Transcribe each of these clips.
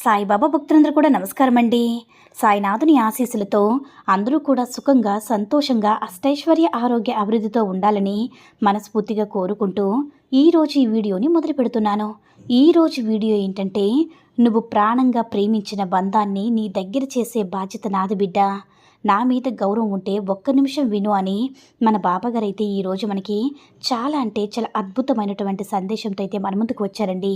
సాయిబాబా భక్తులందరూ కూడా నమస్కారం అండి సాయినాథుని ఆశీస్సులతో అందరూ కూడా సుఖంగా సంతోషంగా అష్టైశ్వర్య ఆరోగ్య అభివృద్ధితో ఉండాలని మనస్ఫూర్తిగా కోరుకుంటూ ఈరోజు ఈ వీడియోని మొదలు పెడుతున్నాను. ఈరోజు వీడియో ఏంటంటే నువ్వు ప్రాణంగా ప్రేమించిన బంధాన్ని నీ దగ్గర చేసే బాధ్యత నాది బిడ్డ. నా మీద గౌరవం ఉంటే ఒక్క నిమిషం విను అని మన బాబాగారు అయితే ఈరోజు మనకి చాలా అంటే చాలా అద్భుతమైనటువంటి సందేశంతో అయితే మన ముందుకు వచ్చారండి.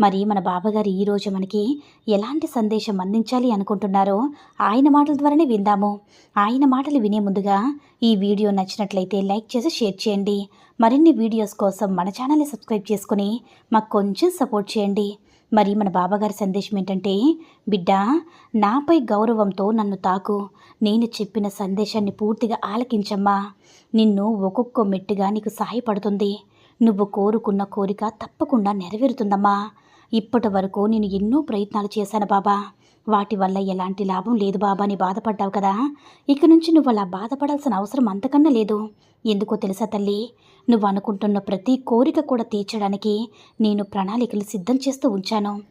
మరి మన బాబాగారు ఈరోజు మనకి ఎలాంటి సందేశం అందించాలి అనుకుంటున్నారో ఆయన మాటల ద్వారానే విందాము. ఆయన మాటలు వినే ముందుగా ఈ వీడియో నచ్చినట్లయితే లైక్ చేసి షేర్ చేయండి. మరిన్ని వీడియోస్ కోసం మన ఛానల్ని సబ్స్క్రైబ్ చేసుకుని మాకు కొంచెం సపోర్ట్ చేయండి. మరి మన బాబాగారి సందేశం ఏంటంటే బిడ్డ నాపై గౌరవంతో నన్ను తాకు. నేను చెప్పిన సందేశాన్ని పూర్తిగా ఆలకించమ్మా. నిన్ను ఒక్కొక్క మెట్టుగా నీకు సహాయపడుతుంది. నువ్వు కోరుకున్న కోరిక తప్పకుండా నెరవేరుతుందమ్మా. ఇప్పటి వరకు నేను ఎన్నో ప్రయత్నాలు చేశాను బాబా. వాటి వల్ల ఎలాంటి లాభం లేదు బాబా అని బాధపడ్డావు కదా. ఇక నుంచి నువ్వు అలా బాధపడాల్సిన అవసరం అంతకన్నా లేదు. ఎందుకో తెలుసా తల్లి? నువ్వు అనుకుంటున్న ప్రతి కోరిక కూడా తీర్చడానికి నేను ప్రణాళికలు సిద్ధం చేస్తూ ఉంచాను.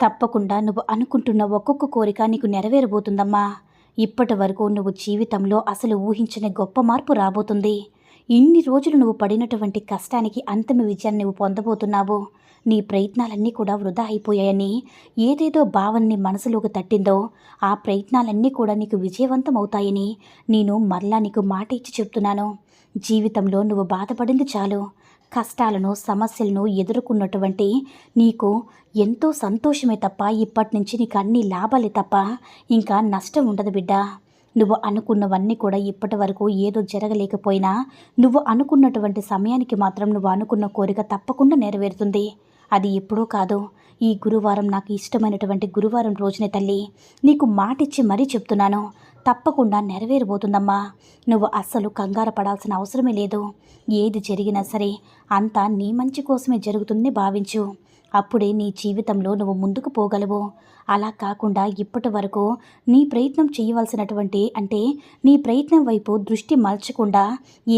తప్పకుండా నువ్వు అనుకుంటున్న ఒక్కొక్క కోరిక నీకు నెరవేరబోతుందమ్మా. ఇప్పటి వరకు నువ్వు జీవితంలో అసలు ఊహించని గొప్ప మార్పు రాబోతుంది. ఇన్ని రోజులు నువ్వు పడినటువంటి కష్టానికి అంతిమ విజయాన్ని నువ్వు పొందబోతున్నావు. నీ ప్రయత్నాలన్నీ కూడా వృధా అయిపోయాయని ఏదేదో భావన్ని మనసులోకి తట్టిందో ఆ ప్రయత్నాలన్నీ కూడా నీకు విజయవంతం అవుతాయని నేను మరలా నీకు మాట ఇచ్చి చెప్తున్నాను. జీవితంలో నువ్వు బాధపడింది చాలు. కష్టాలను సమస్యలను ఎదుర్కొన్నటువంటి నీకు ఎంతో సంతోషమే తప్ప ఇప్పటి నుంచి నీకు అన్ని లాభాలే తప్ప ఇంకా నష్టం ఉండదు బిడ్డ. నువ్వు అనుకున్నవన్నీ కూడా ఇప్పటి వరకు ఏదో జరగలేకపోయినా నువ్వు అనుకున్నటువంటి సమయానికి మాత్రం నువ్వు అనుకున్న కోరిక తప్పకుండా నెరవేరుతుంది. అది ఎప్పుడో కాదు. ఈ గురువారం నాకు ఇష్టమైనటువంటి గురువారం రోజునే తల్లి. నీకు మాటిచ్చి మరీ చెప్తున్నాను. తప్పకుండా నెరవేరబోతుందమ్మా. నువ్వు అస్సలు కంగారు పడాల్సిన అవసరమే లేదు. ఏది జరిగినా సరే అంతా నీ మంచి కోసమే జరుగుతుందని భావించు. అప్పుడే నీ జీవితంలో నువ్వు ముందుకు పోగలవు. అలా కాకుండా ఇప్పటి వరకు నీ ప్రయత్నం చేయవలసినటువంటి అంటే నీ ప్రయత్నం వైపు దృష్టి మలచకుండా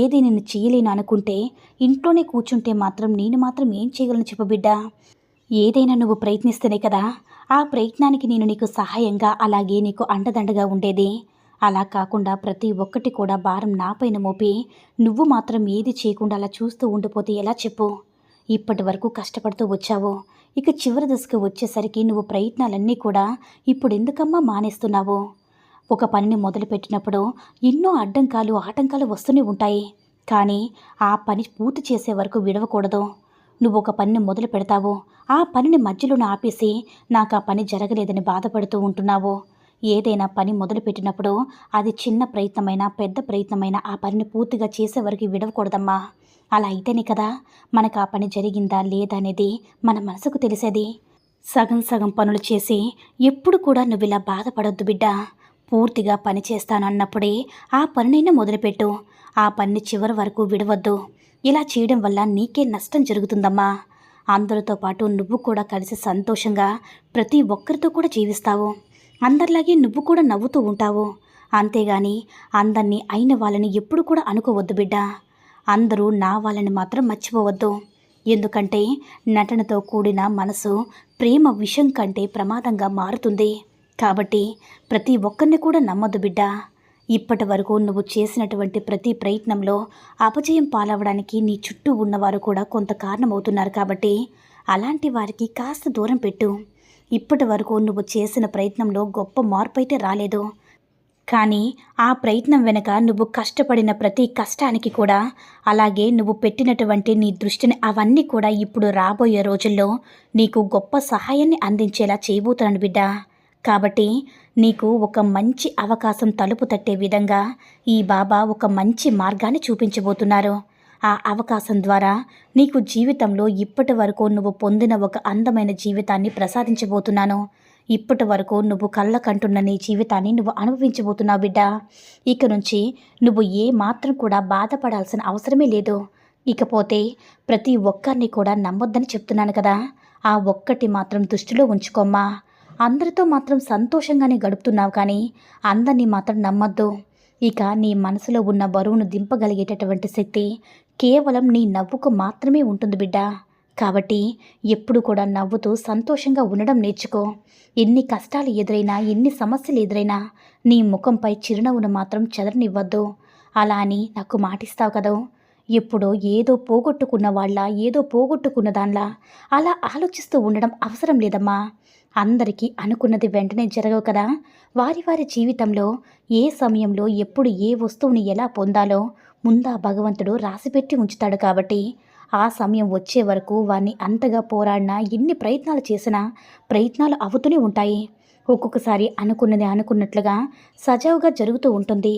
ఏది నేను చేయలేను అనుకుంటే ఇంట్లోనే కూర్చుంటే మాత్రం నేను మాత్రం ఏం చేయగలను చెప్పబిడ్డా ఏదైనా నువ్వు ప్రయత్నిస్తేనే కదా ఆ ప్రయత్నానికి నేను నీకు సహాయంగా అలాగే నీకు అండదండగా ఉండేది. అలా కాకుండా ప్రతి ఒక్కటి కూడా భారం నాపైన మోపి నువ్వు మాత్రం ఏది చేయకుండా అలా చూస్తూ ఉండిపోతే ఎలా చెప్పు? ఇప్పటి వరకు కష్టపడుతూ వచ్చావు? ఇక చివరి దశకు వచ్చేసరికి నువ్వు ప్రయత్నాలన్నీ కూడా ఇప్పుడు ఎందుకమ్మా మానేస్తున్నావు? ఒక పనిని మొదలుపెట్టినప్పుడు ఎన్నో అడ్డంకాలు ఆటంకాలు వస్తూనే ఉంటాయి. కానీ ఆ పని పూర్తి చేసే వరకు విడవకూడదు. నువ్వు ఒక పనిని మొదలు పెడతావు ఆ పనిని మధ్యలోనే ఆపేసి నాకు ఆ పని జరగలేదని బాధపడుతూ ఉంటున్నావు? ఏదైనా పని మొదలుపెట్టినప్పుడు అది చిన్న ప్రయత్నమైనా పెద్ద ప్రయత్నమైనా ఆ పనిని పూర్తిగా చేసే వరకు విడవకూడదమ్మా. అలా అయితేనే కదా మనకు ఆ పని జరిగిందా లేదా అనేది మన మనసుకు తెలిసేది. సగం సగం పనులు చేసి ఎప్పుడు కూడా నువ్వు ఇలా బాధపడొద్దు బిడ్డ. పూర్తిగా పని చేస్తాను అన్నప్పుడే ఆ పనినైనా మొదలుపెట్టు. ఆ పనిని చివరి వరకు విడవద్దు. ఇలా చేయడం వల్ల నీకే నష్టం జరుగుతుందమ్మా. అందరితో పాటు నువ్వు కూడా కలిసి సంతోషంగా ప్రతి ఒక్కరితో కూడా జీవిస్తావు. అందరిలాగే నువ్వు కూడా నవ్వుతూ ఉంటావు. అంతేగాని అందరినీ అయిన వాళ్ళని ఎప్పుడు కూడా అనుకోవద్దు బిడ్డ. అందరూ నా వాళ్ళని మాత్రం మర్చిపోవద్దు. ఎందుకంటే నటనతో కూడిన మనసు ప్రేమ విషం కంటే ప్రమాదంగా మారుతుంది. కాబట్టి ప్రతి ఒక్కరిని కూడా నమ్మదు బిడ్డ. ఇప్పటి వరకు నువ్వు చేసినటువంటి ప్రతి ప్రయత్నంలో అపజయం పాలవడానికి నీ చుట్టూ ఉన్నవారు కూడా కొంత కారణమవుతున్నారు కాబట్టి అలాంటి వారికి కాస్త దూరం పెట్టు. ఇప్పటి వరకు నువ్వు చేసిన ప్రయత్నంలో గొప్ప మార్పు అయితే రాలేదు. కానీ ఆ ప్రయత్నం వెనుక నువ్వు కష్టపడిన ప్రతి కష్టానికి కూడా అలాగే నువ్వు పెట్టినటువంటి నీ దృష్టిని అవన్నీ కూడా ఇప్పుడు రాబోయే రోజుల్లో నీకు గొప్ప సహాయాన్ని అందించేలా చేయబోతున్నాను బిడ్డ. కాబట్టి నీకు ఒక మంచి అవకాశం తలుపు తట్టే విధంగా ఈ బాబా ఒక మంచి మార్గాన్ని చూపించబోతున్నారు. ఆ అవకాశం ద్వారా నీకు జీవితంలో ఇప్పటి వరకు నువ్వు పొందిన ఒక అందమైన జీవితాన్ని ప్రసాదించబోతున్నాను. ఇప్పటి వరకు నువ్వు కళ్ళకంటున్న నీ జీవితాన్ని నువ్వు అనుభవించబోతున్నావు బిడ్డ. ఇక నుంచి నువ్వు ఏ మాత్రం కూడా బాధపడాల్సిన అవసరమే లేదు. ఇకపోతే ప్రతి ఒక్కరిని కూడా నమ్మొద్దని చెప్తున్నాను కదా. ఆ ఒక్కటి మాత్రం దృష్టిలో ఉంచుకోమ్మా. అందరితో మాత్రం సంతోషంగానే గడుపుతున్నావు కానీ అందరినీ మాత్రం నమ్మొద్దు. ఇక నీ మనసులో ఉన్న బరువును దింపగలిగేటటువంటి శక్తి కేవలం నీ నవ్వుకు మాత్రమే ఉంటుంది బిడ్డ. కాబట్టి ఎప్పుడు కూడా నవ్వుతూ సంతోషంగా ఉండడం నేర్చుకో. ఎన్ని కష్టాలు ఎదురైనా ఎన్ని సమస్యలు ఎదురైనా నీ ముఖంపై చిరునవ్వును మాత్రం చెదరనివ్వద్దు. అలా అని నాకు మాటిస్తావు కదా. ఎప్పుడో ఏదో పోగొట్టుకున్న వాళ్ళ ఏదో పోగొట్టుకున్న దానిలా అలా ఆలోచిస్తూ ఉండడం అవసరం లేదమ్మా. అందరికీ అనుకున్నది వెంటనే జరగవు కదా. వారి వారి జీవితంలో ఏ సమయంలో ఎప్పుడు ఏ వస్తువుని ఎలా పొందాలో ముందా భగవంతుడు రాసిపెట్టి ఉంచుతాడు కాబట్టి ఆ సమయం వచ్చే వరకు వారిని అంతగా పోరాడినా ఎన్ని ప్రయత్నాలు చేసినా ప్రయత్నాలు అవుతూనే ఉంటాయి. ఒక్కొక్కసారి అనుకున్నది అనుకున్నట్లుగా సజావుగా జరుగుతూ ఉంటుంది.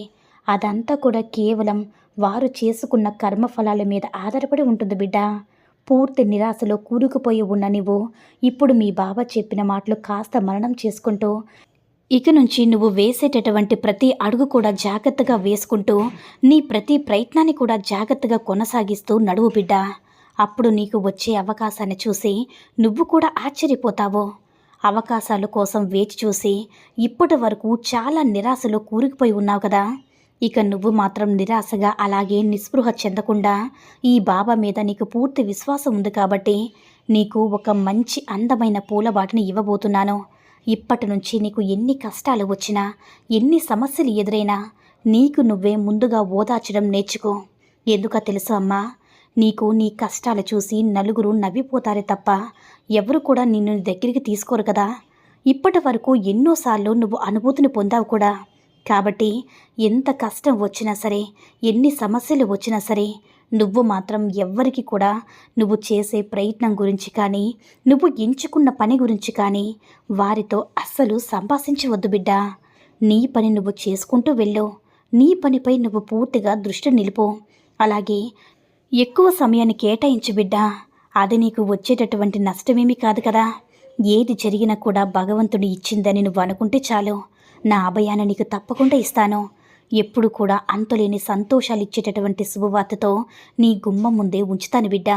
అదంతా కూడా కేవలం వారు చేసుకున్న కర్మఫలాల మీద ఆధారపడి ఉంటుంది బిడ్డ. పూర్తి నిరాశలో కూరుకుపోయి ఉన్న నువ్వు ఇప్పుడు మీ బాబా చెప్పిన మాటలు కాస్త మరణం చేసుకుంటూ ఇక నుంచి నువ్వు వేసేటటువంటి ప్రతి అడుగు కూడా జాగ్రత్తగా వేసుకుంటూ నీ ప్రతి ప్రయత్నాన్ని కూడా జాగ్రత్తగా కొనసాగిస్తూ నడువు బిడ్డ. అప్పుడు నీకు వచ్చే అవకాశాన్ని చూసి నువ్వు కూడా ఆశ్చర్యపోతావు. అవకాశాల కోసం వేచి చూసి ఇప్పటి వరకు చాలా నిరాశలో కూరుకుపోయి ఉన్నావు కదా. ఇక నువ్వు మాత్రం నిరాశగా అలాగే నిస్పృహ చెందకుండా ఈ బాబా మీద నీకు పూర్తి విశ్వాసం ఉంది కాబట్టి నీకు ఒక మంచి అందమైన పూలబాటని ఇవ్వబోతున్నాను. ఇప్పటి నుంచి నీకు ఎన్ని కష్టాలు వచ్చినా ఎన్ని సమస్యలు ఎదురైనా నీకు నువ్వే ముందుగా ఓదార్చడం నేర్చుకో. ఎందుక తెలుసు అమ్మా? నీకు నీ కష్టాలు చూసి నలుగురు నవ్విపోతారే తప్ప ఎవరు కూడా నిన్ను దగ్గరికి తీసుకోరు కదా. ఇప్పటి వరకు ఎన్నోసార్లు నువ్వు అనుభూతిని పొందావు కూడా. కాబట్టి ఎంత కష్టం వచ్చినా సరే ఎన్ని సమస్యలు వచ్చినా సరే నువ్వు మాత్రం ఎవ్వరికి కూడా నువ్వు చేసే ప్రయత్నం గురించి కానీ నువ్వు ఎంచుకున్న పని గురించి కానీ వారితో అస్సలు సంభాషించవద్దు బిడ్డ. నీ పని నువ్వు చేసుకుంటూ వెళ్ళు. నీ పనిపై నువ్వు పూర్తిగా దృష్టి నిలుపు. అలాగే ఎక్కువ సమయాన్ని కేటాయించు బిడ్డ. అది నీకు వచ్చేటటువంటి నష్టమేమీ కాదు కదా. ఏది జరిగినా కూడా భగవంతుడు ఇచ్చిందని నువ్వు అనుకుంటే చాలు. నా అభయాన్ని నీకు తప్పకుండా ఇస్తాను. ఎప్పుడు కూడా అంతులేని సంతోషాలు ఇచ్చేటటువంటి శుభవార్తతో నీ గుమ్మం ముందే ఉంచుతాను బిడ్డ.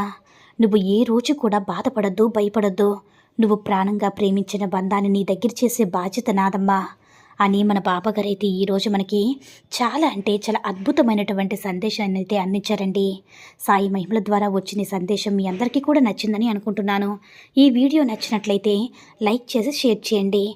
నువ్వు ఏ రోజు కూడా బాధపడద్దు భయపడద్దు. నువ్వు ప్రాణంగా ప్రేమించిన బంధాన్ని నీ దగ్గర చేసే బాధ్యత నాదమ్మా. అని మన బాబాగారైతే ఈరోజు మనకి చాలా అంటే చాలా అద్భుతమైనటువంటి సందేశాన్ని అయితే అందించారండి. సాయి మహిమల ద్వారా వచ్చిన సందేశం మీ అందరికీ కూడా నచ్చిందని అనుకుంటున్నాను. ఈ వీడియో నచ్చినట్లయితే లైక్ చేసి షేర్ చేయండి.